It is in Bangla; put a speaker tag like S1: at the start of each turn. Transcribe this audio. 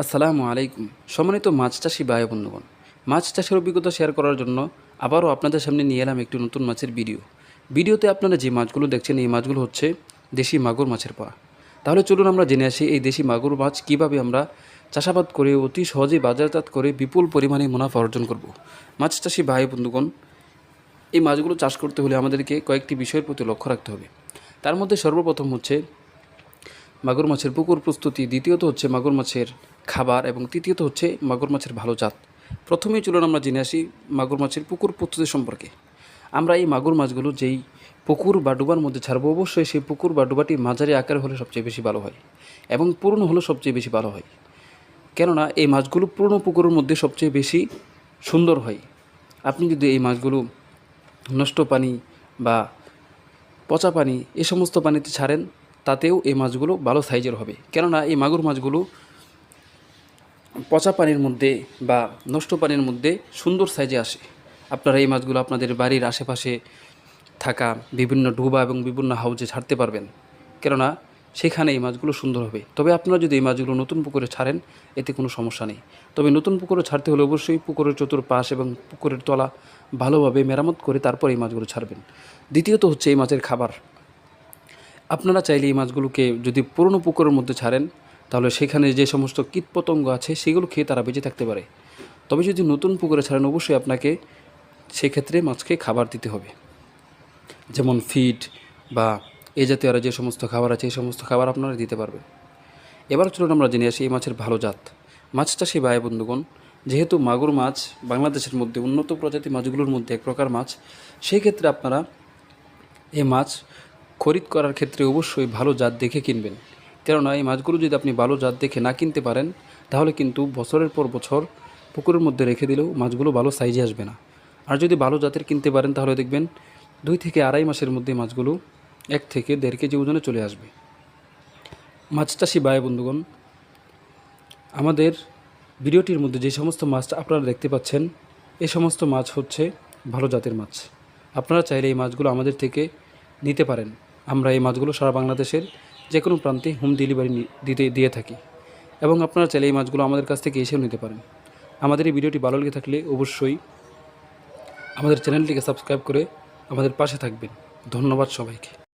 S1: আসসালামু আলাইকুম। সম্মানিত মাছ চাষি ভাই বন্ধুগণ, মাছ চাষের অভিজ্ঞতা শেয়ার করার জন্য আবারও আপনাদের সামনে নিয়ে এলাম একটি নতুন মাছের ভিডিও। ভিডিওতে আপনারা যে মাছগুলো দেখছেন, এই মাছগুলো হচ্ছে দেশি মাগুর মাছের পা তাহলে চলুন আমরা জেনে আসি এই দেশি মাগুর মাছ কীভাবে আমরা চাষাবাদ করে অতি সহজেই বাজারজাত করে বিপুল পরিমাণে মুনাফা অর্জন করব। মাছ চাষি ভাই বন্ধুগণ, এই মাছগুলো চাষ করতে হলে আমাদেরকে কয়েকটি বিষয়ের প্রতি লক্ষ্য রাখতে হবে। তার মধ্যে সর্বপ্রথম হচ্ছে মাগুর মাছের পুকুর প্রস্তুতি, দ্বিতীয়ত হচ্ছে মাগুর মাছের খাবার এবং তৃতীয়ত হচ্ছে মাগুর মাছের ভালো জাত। প্রথমেই চলুন আমরা জেনে আসি মাগুর মাছের পুকুর প্রস্তুতি সম্পর্কে। আমরা এই মাগুর মাছগুলো যেই পুকুর বা ডুবার মধ্যে ছাড়বো, অবশ্যই সেই পুকুর বা ডুবাটি মাঝারি আকার হলে সবচেয়ে বেশি ভালো হয় এবং পুরনো হলে সবচেয়ে বেশি ভালো হয়। কেননা এই মাছগুলো পুরনো পুকুরের মধ্যে সবচেয়ে বেশি সুন্দর হয়। আপনি যদি এই মাছগুলো নষ্ট পানি বা পচা পানি, এ সমস্ত পানিতে ছাড়েন তাতেও এই মাছগুলো ভালো সাইজের হবে। কেননা এই মাগুর মাছগুলো পচা পানির মধ্যে বা নষ্ট পানির মধ্যে সুন্দর সাইজে আসে। আপনারা এই মাছগুলো আপনাদের বাড়ির আশেপাশে থাকা বিভিন্ন ডুবা এবং বিভিন্ন হাউজে ছাড়তে পারবেন। কেননা সেখানে এই মাছগুলো সুন্দর হবে। তবে আপনারা যদি এই মাছগুলো নতুন পুকুরে ছাড়েন, এতে কোনো সমস্যা নেই। তবে নতুন পুকুরে ছাড়তে হলে অবশ্যই পুকুরের চতুর্পাশ এবং পুকুরের তলা ভালোভাবে মেরামত করে তারপর এই মাছগুলো ছাড়বেন। দ্বিতীয়ত হচ্ছে এই মাছের খাবার। আপনারা চাইলে এই মাছগুলোকে যদি পুরনো পুকুরের মধ্যে ছাড়েন, তাহলে সেখানে যে সমস্ত কীটপতঙ্গ আছে সেগুলো খেয়ে তারা বেঁচে থাকতে পারে। তবে যদি নতুন পুকুরে ছাড়েন, অবশ্যই আপনাকে সেক্ষেত্রে মাছকে খাবার দিতে হবে। যেমন ফিড বা এই জাতীয় আরও যে সমস্ত খাবার আছে, এই সমস্ত খাবার আপনারা দিতে পারবেন। এবার চলুন আমরা জেনে আসি এই মাছের ভালো জাত। মাছ চাষি ভাই বন্ধুগণ, যেহেতু মাগুর মাছ বাংলাদেশের মধ্যে উন্নত প্রজাতি মাছগুলোর মধ্যে এক প্রকার মাছ, সেই ক্ষেত্রে আপনারা এই মাছ খরিদ করার ক্ষেত্রে অবশ্যই ভালো জাত দেখে কিনবেন। কেননা এই মাছগুলো যদি আপনি ভালো জাত দেখে না কিনতে পারেন, তাহলে কিন্তু বছরের পর বছর পুকুরের মধ্যে রেখে দিলেও মাছগুলো ভালো সাইজে আসবে না। আর যদি ভালো জাতের কিনতে পারেন, তাহলে দেখবেন দুই থেকে আড়াই মাসের মধ্যে মাছগুলো এক থেকে দেড় কেজি ওজনে চলে আসবে। মাছ চাষি ভাই বন্ধুগণ, আমাদের ভিডিওটির মধ্যে যে সমস্ত মাছ আপনারা দেখতে পাচ্ছেন, এ সমস্ত মাছ হচ্ছে ভালো জাতের মাছ। আপনারা চাইলে এই মাছগুলো আমাদের থেকে নিতে পারেন। আমরা এই মাছগুলো সারা বাংলাদেশের যে কোনো প্রান্তে হোম ডেলিভারি দিতে দিয়ে থাকি। এবং আপনারা চাইলে এই মাছগুলো আমাদের কাছ থেকে এসেও নিতে পারেন। আমাদের এই ভিডিওটি ভালো লেগে থাকলে অবশ্যই আমাদের চ্যানেলটিকে সাবস্ক্রাইব করে আমাদের পাশে থাকবেন। ধন্যবাদ সবাইকে।